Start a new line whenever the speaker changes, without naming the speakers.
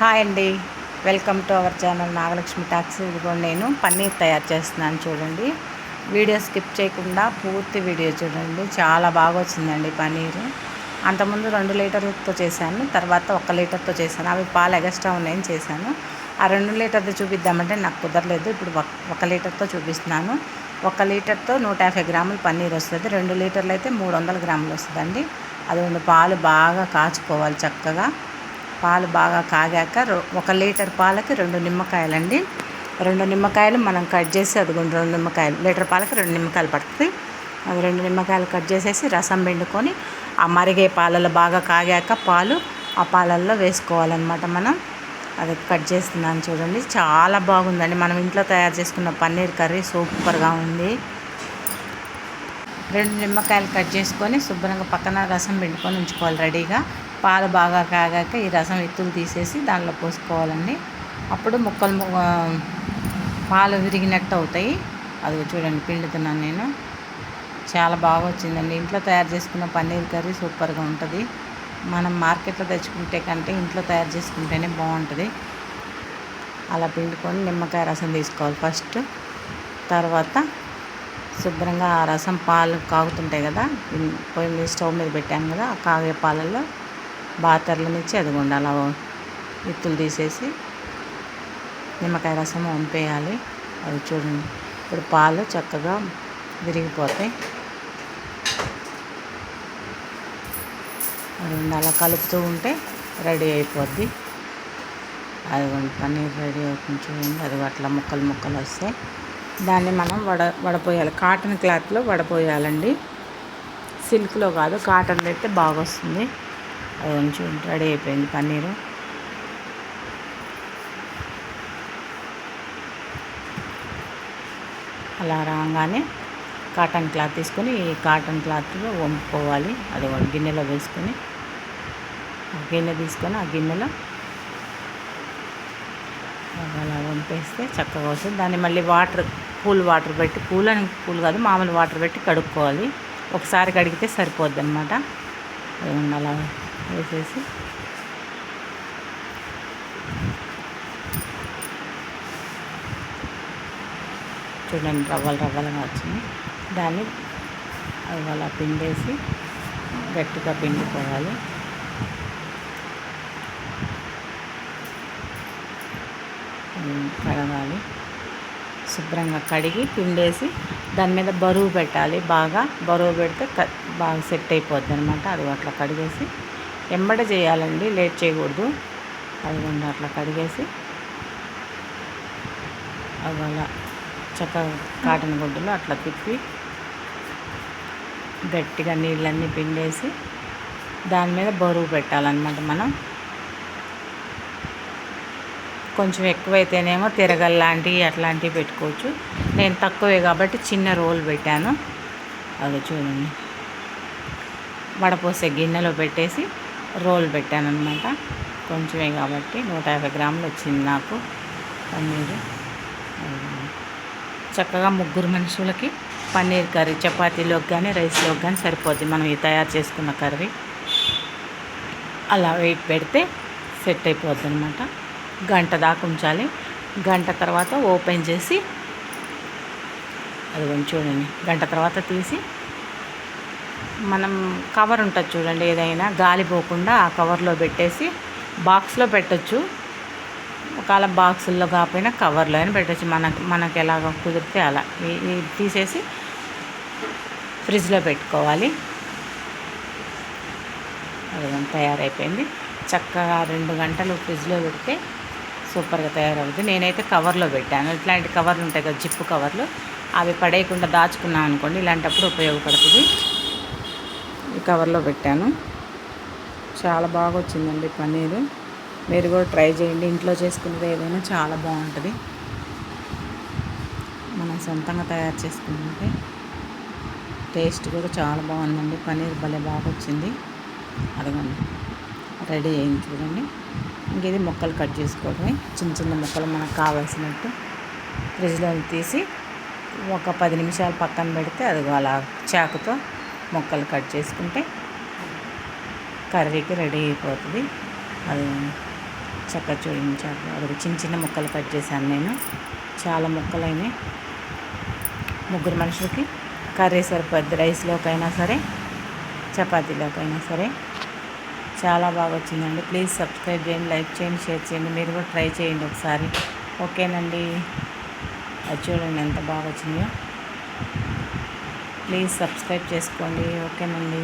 Hi అండి. Welcome to our channel Nagalakshmi talks. ఇదిగోండి నేను పన్నీర్ తయారు చేస్తున్నాను చూడండి. వీడియో స్కిప్ చేయకుండా పూర్తి వీడియో చూడండి. చాలా బాగా వచ్చిందండి పన్నీరు. అంతకుముందు రెండు లీటర్లతో చేశాను తర్వాత ఒక లీటర్తో చేశాను. అవి పాలు ఎగస్ట్రా ఉన్నాయని చేశాను. ఆ రెండు లీటర్ది చూపిద్దామంటే నాకు కుదరలేదు. ఇప్పుడు ఒక- ఒక లీటర్తో చూపిస్తున్నాను. ఒక లీటర్తో నూట యాభై గ్రాములు పన్నీర్ వస్తుంది. రెండు లీటర్లు అయితే మూడు వందల గ్రాములు వస్తుందండి. అది రెండు పాలు బాగా కాచుకోవాలి చక్కగా. పాలు బాగా కాగాక ఒక లీటర్ పాలకి రెండు నిమ్మకాయలండి. రెండు నిమ్మకాయలు మనం కట్ చేసి అదిగోండి రెండు నిమ్మకాయలు లీటర్ పాలకి రెండు నిమ్మకాయలు పడుతుంది. అది రెండు నిమ్మకాయలు కట్ చేసేసి రసం పిండుకొని ఆ మరిగే పాలలో బాగా కాగాక పాలు ఆ పాలల్లో వేసుకోవాలన్నమాట మనం. అది కట్ చేస్తున్నాను చూడండి చాలా బాగుందండి. మనం ఇంట్లో తయారు చేసుకున్న పన్నీర్ కర్రీ సూపర్గా ఉంది. రెండు నిమ్మకాయలు కట్ చేసుకొని శుభ్రంగా పక్కన రసం పిండుకొని ఉంచుకోవాలి రెడీగా. పాలు బాగా కాగాక ఈ రసం ఎత్తులు తీసేసి దానిలో పోసుకోవాలండి. అప్పుడు ముక్కలు పాలు విరిగినట్టు అవుతాయి. అది చూడండి పిండుతున్నాను నేను. చాలా బాగా వచ్చిందండి. ఇంట్లో తయారు చేసుకున్న పన్నీర్ కర్రీ సూపర్గా ఉంటుంది. మనం మార్కెట్లో తెచ్చుకుంటే కంటే ఇంట్లో తయారు చేసుకుంటేనే బాగుంటుంది. అలా పిండుకొని నిమ్మకాయ రసం తీసుకోవాలి ఫస్ట్. తర్వాత శుభ్రంగా ఆ రసం పాలు కాగుతుంటాయి కదా పోయి పొయ్యి మీద స్టవ్ మీద పెట్టాను కదా ఆ కాగే పాలల్లో బాతర్లనిచ్చి అదిగోండి అలా విత్తులు తీసేసి నిమ్మకాయ రసం వంపేయాలి. అది చూడండి. ఇప్పుడు పాలు చక్కగా విరిగిపోతాయి. అది అలా కలుపుతూ ఉంటే రెడీ అయిపోద్ది. అదిగోండి పన్నీర్ రెడీ అవుతుంది చూడండి. అది అట్లా ముక్కలు ముక్కలు వస్తాయి. దాన్ని మనం వడ వడపోయాలి. కాటన్ క్లాత్లో వడపోయాలండి. సిల్క్లో కాదు కాటన్ అయితే బాగా వస్తుంది అది కొంచెం రెడీ అయిపోయింది పన్నీరు. అలా రాగానే కాటన్ క్లాత్ తీసుకొని ఈ కాటన్ క్లాత్లో వంపుకోవాలి. అది గిన్నెలో వేసుకొని గిన్నె తీసుకొని ఆ గిన్నెలో అలా వంపేస్తే చక్కగా వస్తుంది. దాన్ని మళ్ళీ వాటర్ కూల్ వాటర్ పెట్టి కూల్ అని కూల్ కాదు మామూలు వాటర్ పెట్టి కడుక్కోవాలి. ఒకసారి కడిగితే సరిపోద్ది అనమాట అలా వేసేసి. చూడండి రవ్వలు రవ్వలుగా వచ్చింది దాన్ని అవి అలా పిండేసి గట్టిగా పిండుకోవాలి. కడగాలి. శుభ్రంగా కడిగి పిండేసి దాని మీద బరువు పెట్టాలి. బాగా బరువు పెడితే బాగా సెట్ అయిపోద్ది అనమాట అది అట్లా కడిగేసి ఎంబడ చేయాలండి లేట్ చేయకూడదు. అది అట్లా కడిగేసి అవి అలా చక్కగా కాటన్ గుడ్డలు అట్లా తిప్పి గట్టిగా నీళ్ళన్నీ పిండేసి దాని మీద బరువు పెట్టాలన్నమాట మనం. కొంచెం ఎక్కువైతేనేమో తిరగల్లాంటివి అట్లాంటివి పెట్టుకోవచ్చు. నేను తక్కువే కాబట్టి చిన్న రోల్ పెట్టాను. అది చూడండి. వడపోసే గిన్నెలో పెట్టేసి రోల్ పెట్టాను అనమాట కొంచెమే కాబట్టి నూట యాభై గ్రాములు వచ్చింది నాకు పన్నీరు. చక్కగా ముగ్గురు మనుషులకి పన్నీర్ కర్రీ చపాతీలోకి కానీ రైస్లోకి కానీ సరిపోద్ది. మనం ఈ తయారు చేసుకున్న కర్రీ. అలా వెయిట్ పెడితే సెట్ అయిపోద్ది అనమాట గంట దాకా ఉంచాలి. గంట తర్వాత ఓపెన్ చేసి అది కొంచెం చూడండి. గంట తర్వాత తీసి మనం కవర్ ఉంటుంది చూడండి ఏదైనా గాలి పోకుండా ఆ కవర్లో పెట్టేసి బాక్స్లో పెట్టచ్చు. ఒకవేళ బాక్సుల్లో కాకపోయినా కవర్లో అయినా పెట్టచ్చు. మనకు మనకు ఎలాగ కుదిరితే అలా. తీసేసి ఫ్రిడ్జ్లో పెట్టుకోవాలి. అది తయారైపోయింది. చక్కగా రెండు గంటలు ఫ్రిడ్జ్లో పెడితే సూపర్గా తయారవుతుంది నేనైతే కవర్లో పెట్టాను. ఇట్లాంటి కవర్లు ఉంటాయి కదా జిప్పు కవర్లు. అవి పడేయకుండా దాచుకున్నాం అనుకోండి ఇలాంటప్పుడు ఉపయోగపడుతుంది. కవర్లో పెట్టాను. చాలా బాగా వచ్చిందండి పన్నీరు. మీరు కూడా ట్రై చేయండి. ఇంట్లో చేసుకునేది ఏదైనా చాలా బాగుంటుంది. మనం సొంతంగా తయారు చేసుకుంటే టేస్ట్ కూడా చాలా బాగుందండి. పన్నీర్ భలే బాగా వచ్చింది అదగండి. రెడీ అయింది చూడండి. ఇంకేది మొక్కలు ముక్కలు కట్ చేసుకోవడమే. చిన్న చిన్న ముక్కలు మనకు కావాల్సినట్టు ఫ్రిడ్జ్లో తీసి ఒక పది నిమిషాలు పక్కన పెడితే అది అలా చాకుతో ముక్కలు కట్ చేసుకుంటే కర్రీకి రెడీ అయిపోతుంది. అది చక్కగా చూడండి అది చిన్న చిన్న ముక్కలు కట్ చేశాను నేను. చాలా ముక్కలైనాయి. ముగ్గురు మనుషులకి కర్రీ సరిపోద్ది. రైస్లోకైనా సరే చపాతీలోకైనా సరే. చాలా బాగా వచ్చిందండి. ప్లీజ్ సబ్స్క్రైబ్ చేయండి లైక్ చేయండి షేర్ చేయండి. మీరు కూడా ట్రై చేయండి ఒకసారి. ఓకేనండి. అది చూడండి ఎంత బాగా వచ్చిందో. ప్లీజ్ సబ్స్క్రైబ్ చేసుకోండి. ఓకేనండి.